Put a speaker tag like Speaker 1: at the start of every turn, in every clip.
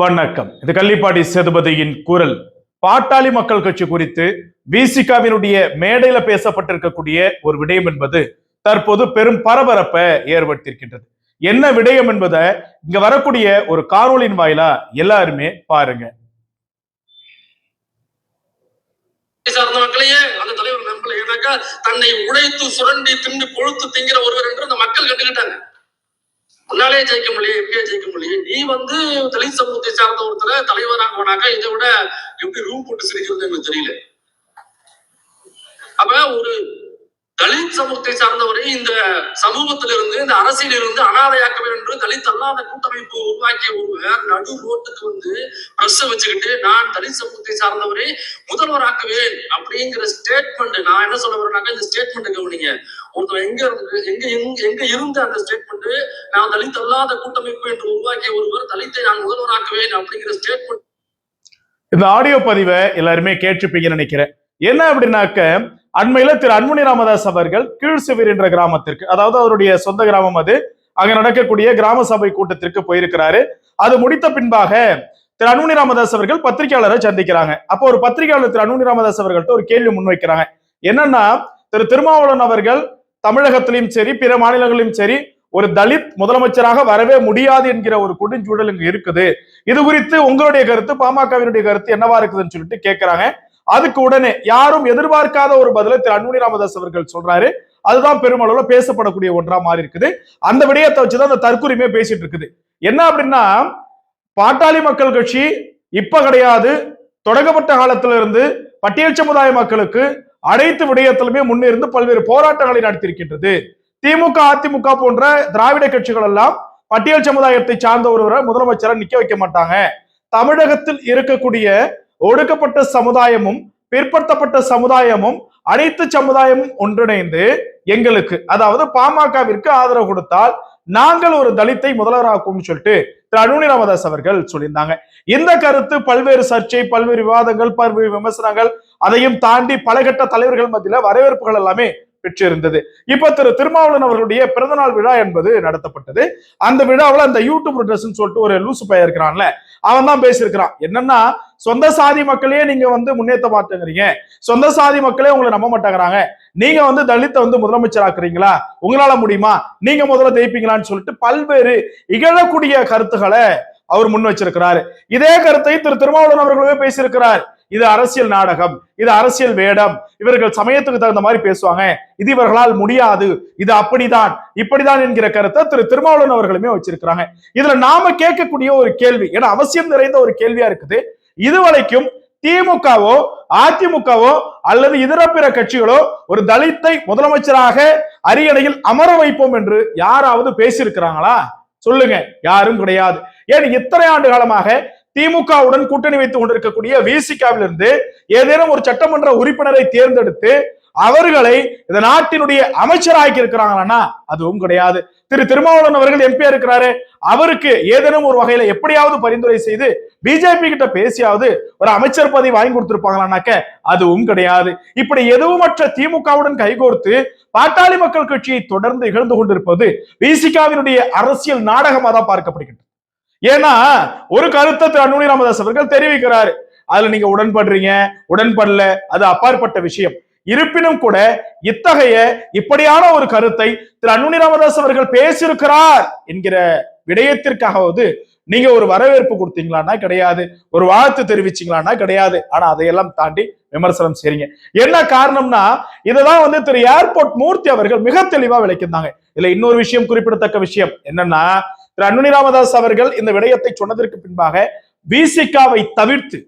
Speaker 1: வணக்கம். இது கள்ளிப்பாடி சேதுபதியின் குரல். பாட்டாளி மக்கள் கட்சி குறித்து விசிகாவினுடைய மேடையில பேசப்பட்டிருக்கக்கூடிய ஒரு விடயம் என்பது தற்போது பெரும் பரபரப்பை ஏற்படுத்தியிருக்கின்றது. என்ன விடயம் என்பதை இங்க வரக்கூடிய ஒரு காணொலியின் வாயிலா எல்லாருமே பாருங்க.
Speaker 2: சார்ந்த மக்களையே அந்த தலைவர் நண்பர்கள் ஏன்னாக்கா தன்னை உழைத்து சுரண்டி திண்டு கொழுத்து திங்கிற ஒருவர் என்று அந்த மக்கள் கண்டுகிட்டாங்க. உன்னாலே ஜெயிக்க முடியும் எப்படியே ஜெயிக்க முடியும். நீ வந்து தலித் சமூகத்தை சார்ந்த ஒருத்தர தலைவராகனாக்கா இதை விட எப்படி ரூம் போட்டு சிரிக்கிறது எனக்கு தெரியல. அப்ப ஒரு தலித் சமூகத்தை சார்ந்தவரை இந்த சமூகத்திலிருந்து இந்த அரசியலிருந்து அனாதையாக்க வேண்டும் தலித் அல்லாத கூட்டமைப்பு உருவாக்கிய ஒருவர் நடு ரோட்டுக்கு வந்து பிரஸ் வச்சுக்கிட்டு நான் தலித் சமூகத்தை சார்ந்தவரை முதல்வராக்குவேன் அப்படிங்கிற ஸ்டேட்மெண்ட் நான் என்ன சொல்ல வரேன்னாக்கா இந்த ஸ்டேட்மெண்ட் கவனிங்க. ஒருத்தர் எங்க இருந்து எங்க எங்க- எங்க இருந்த அந்த ஸ்டேட்மெண்ட் நான் தலித் அல்லாத கூட்டமைப்பு என்று உருவாக்கிய ஒருவர் தலித்தை நான் முதல்வராக்குவேன் அப்படிங்கிற ஸ்டேட்மெண்ட்
Speaker 1: இந்த ஆடியோ பதிவை எல்லாருமே கேட்டிருப்பீங்கன்னு நினைக்கிறேன். என்ன அப்படின்னாக்க அண்மையில திரு அன்புனி ராமதாஸ் அவர்கள் கீழ்சிவிர் என்ற கிராமத்திற்கு அதாவது அவருடைய சொந்த கிராமம் அது அங்க நடக்கக்கூடிய கிராம சபை கூட்டத்திற்கு போயிருக்கிறாரு. அது முடித்த பின்பாக திரு அன்புனி ராமதாஸ் அவர்கள் பத்திரிகையாளரை சந்திக்கிறாங்க. அப்போ ஒரு பத்திரிகையாளர் திரு அன்புனி ராமதாஸ் அவர்கள்ட்ட ஒரு கேள்வி முன்வைக்கிறாங்க. என்னன்னா திரு திருமாவளவன் அவர்கள் தமிழகத்திலும் சரி பிற மாநிலங்களிலும் சரி ஒரு தலித் முதலமைச்சராக வரவே முடியாது என்கிற ஒரு கொடுஞ்சூழல் இங்க இருக்குது. இது குறித்து உங்களுடைய கருத்து பாமகவினுடைய கருத்து என்னவா இருக்குதுன்னு சொல்லிட்டு கேட்கிறாங்க அதுக்கு உடனே யாரும் எதிர்பார்க்காத ஒரு பதில திரு அன்புனி ராமதாஸ் அவர்கள் சொல்றாரு. அதுதான் பெருமளவுல பேசப்படக்கூடிய ஒன்றா மாறி இருக்குது. அந்த விடயத்தை வச்சுதான் அந்த தற்குரிமையை பேசிட்டு இருக்குது. என்ன அப்படின்னா பாட்டாளி மக்கள் கட்சி இப்ப கிடையாது. தொடங்கப்பட்ட காலத்திலிருந்து பட்டியல் சமுதாய மக்களுக்கு அனைத்து விடயத்திலுமே முன்னிருந்து பல்வேறு போராட்டங்களை நடத்தியிருக்கின்றது. திமுக அதிமுக போன்ற திராவிட கட்சிகள் எல்லாம் பட்டியல் சமுதாயத்தை சார்ந்த ஒருவரை முதலமைச்சரை நிக்க வைக்க மாட்டாங்க. தமிழகத்தில் இருக்கக்கூடிய ஒடுக்கப்பட்ட சமுதாயமும் பிற்படுத்தப்பட்ட சமுதாயமும் அனைத்து சமுதாயமும் ஒன்றிணைந்து எங்களுக்கு அதாவது பாமகவிற்கு ஆதரவு கொடுத்தால் நாங்கள் ஒரு தலித்தை முதல்வராக்கும்னு சொல்லிட்டு திரு அருணி ராமதாஸ் அவர்கள் சொல்லியிருந்தாங்க. இந்த கருத்து பல்வேறு சர்ச்சை பல்வேறு விவாதங்கள் பல்வேறு விமர்சனங்கள் அதையும் தாண்டி பலகட்ட தலைவர்கள் மத்தியில வரவேற்புகள் எல்லாமே பெற்றிருந்தது. இப்ப திரு திருமாவளவன் அவர்களுடைய பிறந்தநாள் விழா என்பது நடத்தப்பட்டது. அந்த விழாவில் அந்த யூடியூப் ட்ரெஸ்ன்னு சொல்லிட்டு ஒரு லூசு பையன் இருக்கிறான்ல அவன் தான் பேசியிருக்கிறான். என்னன்னா சொந்த சாதி மக்களையே நீங்க வந்து முன்னேற்ற மாட்டேங்கிறீங்க சொந்த சாதி மக்களே உங்களை நம்ப மாட்டேங்கிறாங்க. நீங்க வந்து தலித்தை வந்து முதலமைச்சர் ஆக்குறீங்களா உங்களால முடியுமா? நீங்க முதல்ல ஜெயிப்பீங்களான்னு சொல்லிட்டு பல்வேறு இகழக்கூடிய கருத்துக்களை அவர் முன் வச்சிருக்கிறாரு. இதே கருத்தை திரு திருமாவளவன் அவர்களுமே பேசியிருக்கிறார். இது அரசியல் நாடகம் இது அரசியல் வேடம். இவர்கள் சமயத்துக்கு தகுந்த மாதிரி பேசுவாங்க. இது இவர்களால் முடியாது. இது அப்படிதான். இப்படிதான் என்கிற கருத்தை திரு திருமாவளவன் அவர்களுமே வச்சிருக்கிறாங்க. இதுல நாம கேட்கக்கூடிய ஒரு கேள்வி ஏன்னா அவசியம் நிறைந்த ஒரு கேள்வியா இருக்குது. இதுவரைக்கும் திமுகவோ அதிமுகவோ அல்லது இதர பிற கட்சிகளோ ஒரு தலித்தை முதலமைச்சராக அரியணையில் அமர வைப்போம் என்று யாராவது பேசியிருக்கிறாங்களா? சொல்லுங்க. யாரும் கிடையாது. ஏன் இத்தனை ஆண்டு காலமாக திமுகவுடன் கூட்டணி வைத்துக் கொண்டிருக்கக்கூடிய விசிகாவிலிருந்து ஏதேனும் ஒரு சட்டமன்ற உறுப்பினரை தேர்ந்தெடுத்து அவர்களை இந்த நாட்டினுடைய அமைச்சராக்கி இருக்கிறாங்களா அதுவும் கிடையாது. திரு திருமாவளவன் அவர்கள் எம்பியா இருக்கிறாரு. அவருக்கு ஏதேனும் ஒரு வகையில எப்படியாவது பரிந்துரை செய்து பிஜேபி கிட்ட பேசியாவது ஒரு அமைச்சர் பதவி வாங்கி கொடுத்திருப்பாங்களானாக்க அதுவும் கிடையாது. இப்படி எதுவுமற்ற திமுகவுடன் கைகோர்த்து பாட்டாளி மக்கள் கட்சியை தொடர்ந்து இகழ்ந்து கொண்டிருப்பது விசிகாவினுடைய அரசியல் நாடகமாக தான் பார்க்கப்படுகின்றது. ஏன்னா ஒரு கருத்தை திரு அன்புமணி ராமதாஸ் அவர்கள் தெரிவிக்கிறாரு. அதுல நீங்க உடன்படுறீங்க உடன்படல அது அப்பாற்பட்ட விஷயம். இருப்பினும் கூட இத்தகைய இப்படியான ஒரு கருத்தை திரு அன்புமணி ராமதாஸ் அவர்கள் பேசியிருக்கிறார் என்கிற விடயத்திற்காகவது நீங்க ஒரு வரவேற்பு கொடுத்தீங்களான்னா கிடையாது. ஒரு வாழ்த்து தெரிவிச்சீங்களான்னா கிடையாது. ஆனா அதையெல்லாம் தாண்டி விமர்சனம் செய்றீங்க. என்ன காரணம்னா இதுதான் வந்து திரு ஏர்போர்ட் மூர்த்தி அவர்கள் மிக தெளிவா விளக்கியிருந்தாங்க. இதுல இன்னொரு விஷயம் குறிப்பிடத்தக்க விஷயம். என்னன்னா திரு அன்புனி ராமதாஸ் அவர்கள் இந்த விடயத்தை சொன்னதற்கு பின்பாக விசிகாவை தவிர்த்து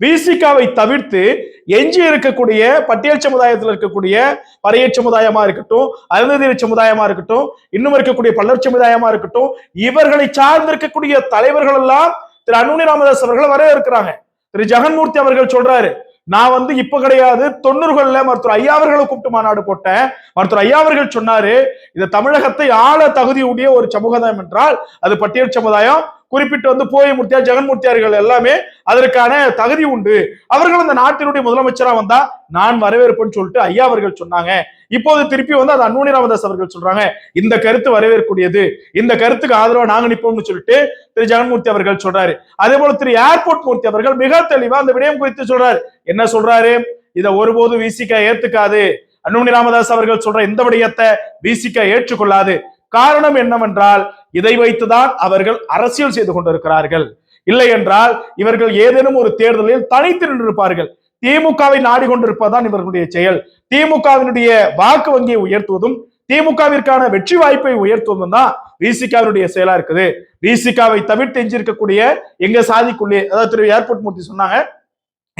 Speaker 1: விசிகாவை தவிர்த்து எஞ்சி இருக்கக்கூடிய பட்டியல் சமுதாயத்தில் இருக்கக்கூடிய பறைய சமுதாயமா இருக்கட்டும் அருந்ததிரி சமுதாயமா இருக்கட்டும் இன்னும் இருக்கக்கூடிய பல்லர் சமுதாயமா இருக்கட்டும் இவர்களை சார்ந்து இருக்கக்கூடிய தலைவர்கள் எல்லாம் திரு அன்புனி ராமதாஸ் அவர்கள் வரவேற்கிறாங்க. திரு ஜெகன்மூர்த்தி அவர்கள் சொல்றாரு நான் வந்து இப்ப கிடையாது தொண்ணூறுகள்ல மருத்துவர் ஐயா அவர்களை கூப்பிட்டு மாநாடு போட்டேன். மருத்துவர் ஐயா அவர்கள் சொன்னாரு இந்த தமிழகத்தை ஆள தகுதியுடைய ஒரு சமூகதாயம் என்றால் அது பட்டியல் சமுதாயம் குறிப்பிட்டு வந்து போய் மூர்த்தியார் ஜெகன்மூர்த்தியார்கள் எல்லாமே அதற்கான தகுதி உண்டு. அவர்கள் அந்த நாட்டினுடைய முதலமைச்சரா வந்தா நான் வரவேற்பேன்னு சொல்லிட்டு ஐயா அவர்கள் சொன்னாங்க. இப்போது திருப்பி வந்து அது அன்புமணி ராமதாஸ் அவர்கள் சொல்றாங்க. இந்த கருத்து வரவேற்கக்கூடியது. இந்த கருத்துக்கு ஆதரவா நாங்க நிற்போம்னு சொல்லிட்டு திரு ஜெகன்மூர்த்தி அவர்கள் சொல்றாரு. அதே போல திரு ஏர்போர்ட் மூர்த்தி அவர்கள் மிக தெளிவா அந்த விடயம் குறித்து சொல்றாரு. என்ன சொல்றாரு? இதை ஒருபோதும் விசிக ஏத்துக்காது. அன்புமணி ராமதாஸ் அவர்கள் சொல்ற இந்த விடயத்தை விசிக ஏற்றுக்கொள்ளாது. காரணம் என்னவென்றால் இதை வைத்துதான் அவர்கள் அரசியல் செய்து கொண்டிருக்கிறார்கள். இல்லை என்றால் இவர்கள் ஏதேனும் ஒரு தேர்தலில் தனித்து நின்றிருப்பார்கள். திமுகவை நாடிக்கொண்டிருப்பதுதான் இவர்களுடைய செயல். திமுகவினுடைய வாக்கு வங்கியை உயர்த்துவதும் திமுகவிற்கான வெற்றி வாய்ப்பை உயர்த்துவதும் தான் விசிகாவினுடைய செயலா இருக்குது. விசிகாவை தவிர்த்து எஞ்சிருக்கக்கூடிய எங்க சாதிக்குள்ளே அதாவது திரு ஏர்போர்ட் மூர்த்தி சொன்னாங்க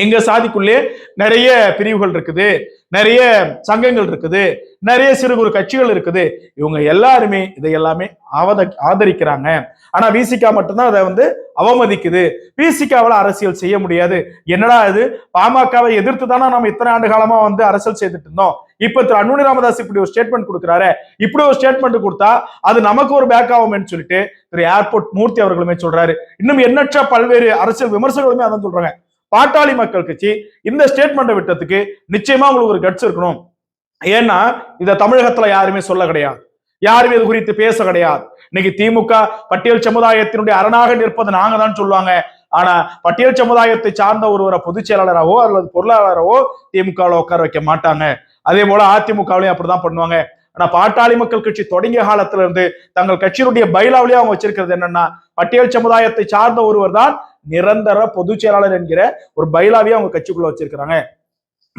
Speaker 1: எங்க சாதிக்குள்ளே நிறைய பிரிவுகள் இருக்குது நிறைய சங்கங்கள் இருக்குது நிறைய சிறு குறு கட்சிகள் இருக்குது. இவங்க எல்லாருமே இதை எல்லாமே ஆவத ஆதரிக்கிறாங்க. ஆனா விசிகா மட்டும்தான் அதை வந்து அவமதிக்குது. விசிகாவில் அரசியல் செய்ய முடியாது. என்னடா இது? பாமகவை எதிர்த்து தானே நம்ம இத்தனை ஆண்டு காலமா வந்து அரசியல் செய்துட்டு இருந்தோம். இப்ப திரு அன்புமணி ராமதாஸ் இப்படி ஒரு ஸ்டேட்மெண்ட் கொடுக்குறாரு. இப்படி ஒரு ஸ்டேட்மெண்ட் கொடுத்தா அது நமக்கு ஒரு பேக் ஆகும்னு சொல்லிட்டு திரு ஏர்போர்ட் மூர்த்தி அவர்களுமே சொல்றாரு. இன்னும் எண்ணற்ற பல்வேறு அரசியல் விமர்சகர்களுமே அதான் சொல்றாங்க. பாட்டாளி மக்கள் கட்சி இந்த ஸ்டேட்மெண்ட்டை விட்டதுக்கு நிச்சயமா உங்களுக்கு ஒரு கட்ஸ் இருக்கணும். ஏன்னா இத தமிழகத்துல யாருமே சொல்ல கிடையாது. யாருமே இது குறித்து பேச கிடையாது. இன்னைக்கு திமுக பட்டியல் சமுதாயத்தினுடைய அரணாக நிற்பது நாங்க தான் சொல்லுவாங்க. ஆனா பட்டியல் சமுதாயத்தை சார்ந்த ஒருவரை பொதுச் செயலாளராகவோ அல்லது பொருளாளராகவோ திமுகவில் உட்கார வைக்க மாட்டாங்க. அதே போல அதிமுகவிலையும் அப்படிதான் பண்ணுவாங்க. ஆனா பாட்டாளி மக்கள் கட்சி தொடங்கிய காலத்துல இருந்து தங்கள் கட்சியினுடைய பைலாவிலேயே அவங்க வச்சிருக்கிறது என்னன்னா பட்டியல் சமுதாயத்தை சார்ந்த ஒருவர் தான் நிரந்தர பொதுச் செயலாளர் என்கிற ஒரு பைலாவையே அவங்க கட்சிக்குள்ள வச்சிருக்கிறாங்க.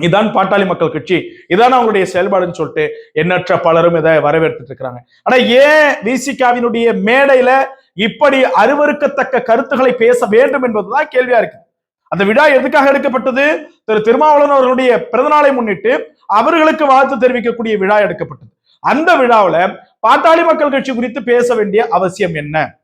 Speaker 1: இதான் பாட்டாளி மக்கள் கட்சி. இதான் அவங்களுடைய செயல்பாடுன்னு சொல்லிட்டு எண்ணற்ற பலரும் இதை வரவேற்றுட்டு இருக்கிறாங்க. ஆனா ஏன் விசிகாவினுடைய மேடையில இப்படி அருவருக்கத்தக்க கருத்துக்களை பேச வேண்டும் என்பதுதான் கேள்வியா இருக்கு. அந்த விழா எதுக்காக எடுக்கப்பட்டது? திரு திருமாவளவன் அவர்களுடைய பிறந்தநாளை முன்னிட்டு அவர்களுக்கு வாழ்த்து தெரிவிக்கக்கூடிய விழா எடுக்கப்பட்டது. அந்த விழாவுல பாட்டாளி மக்கள் கட்சி குறித்து பேச வேண்டிய அவசியம் என்ன?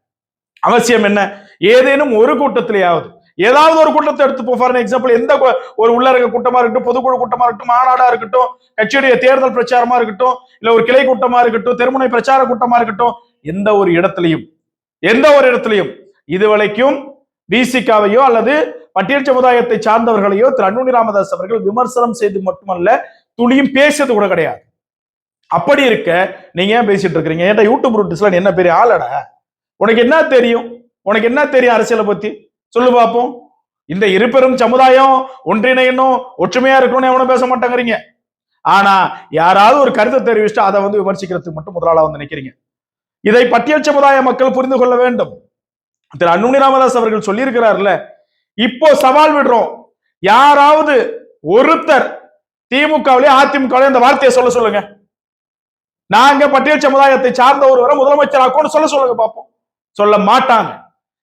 Speaker 1: அவசியம் என்ன? ஏதேனும் ஒரு கூட்டத்திலேயாவது ஏதாவது ஒரு கூட்டத்தை எடுத்து ஃபார் எக்ஸாம்பிள் எந்த ஒரு உள்ளரங்க கூட்டமா இருக்கட்டும் பொதுக்குழு கூட்டமா இருக்கட்டும் மாநாடா இருக்கட்டும் கட்சியுடைய தேர்தல் பிரச்சாரமா இருக்கட்டும் இல்ல ஒரு கிளை கூட்டமா இருக்கட்டும் தெருமுனை பிரச்சார கூட்டமா இருக்கட்டும் எந்த ஒரு இடத்துலையும் எந்த ஒரு இடத்துலையும் இதுவரைக்கும் பிசிகாவையோ அல்லது பட்டியல் சமுதாயத்தை சார்ந்தவர்களையோ திரு. அன்புனி ராமதாஸ் அவர்கள் விமர்சனம் செய்து மட்டுமல்ல துளியும் பேசியது கூட கிடையாது. அப்படி இருக்க நீங்க ஏன் பேசிட்டு இருக்கிறீங்க? ஏன்டா யூடியூப் ரூட்டிஸ்ல என்ன பெரிய ஆளடா? உனக்கு என்ன தெரியும்? உனக்கு என்ன தெரியும் அரசியலை பத்தி? சொல்லு பார்ப்போம் இந்த இருபெரும் சமுதாயம் ஒன்றிணையணும் ஒற்றுமையா இருக்கணும்னு எவனும் பேச மாட்டேங்கிறீங்க. ஆனா யாராவது ஒரு கருத்தை தெரிவிச்சுட்டு அதை வந்து விமர்சிக்கிறதுக்கு மட்டும் முதலாளா வந்து நினைக்கிறீங்க இதை பட்டியல் சமுதாய மக்கள் புரிந்து கொள்ள வேண்டும். திரு அன்புமணி ராமதாஸ் அவர்கள் சொல்லியிருக்கிறார்ல இப்போ சவால் விடுறோம். யாராவது ஒருத்தர் திமுகவிலே அதிமுகவிலே அந்த வார்த்தையை சொல்ல சொல்லுங்க. நாங்க பட்டியல் சமுதாயத்தை சார்ந்த ஒருவரை முதலமைச்சர் ஆக்கோன்னு சொல்ல சொல்லுங்க பார்ப்போம் சொல்ல மாட்டாங்க.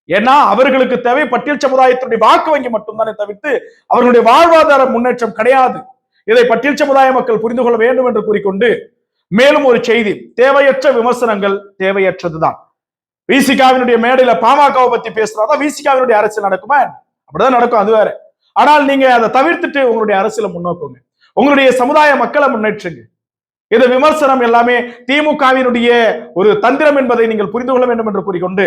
Speaker 1: ஏன்னா அவர்களுக்கு தேவை பட்டியல் சமுதாயத்தினுடைய வாக்கு வங்கி மட்டும்தானே தவிர்த்து அவர்களுடைய வாழ்வாதார முன்னேற்றம் கிடையாது. இதை பட்டியல் சமுதாய மக்கள் புரிந்து கொள்ள வேண்டும் என்று கூறிக்கொண்டு மேலும் ஒரு செய்தி தேவையற்ற விமர்சனங்கள் தேவையற்றதுதான். விசிகாவினுடைய மேடையில பாமகவை பத்தி பேசுறாதான் விசிகாவினுடைய அரசியல் நடக்குமா? அப்படிதான் நடக்கும் அது வேற. ஆனால் நீங்க அதை தவிர்த்துட்டு உங்களுடைய அரசியலை முன்னோக்குங்க. உங்களுடைய சமுதாய மக்களை முன்னேற்றுங்க. இது விமர்சனம் எல்லாமே திமுகவினுடைய ஒரு தந்திரம் என்பதை நீங்கள் புரிந்து கொள்ள வேண்டும் என்று கூறிக்கொண்டு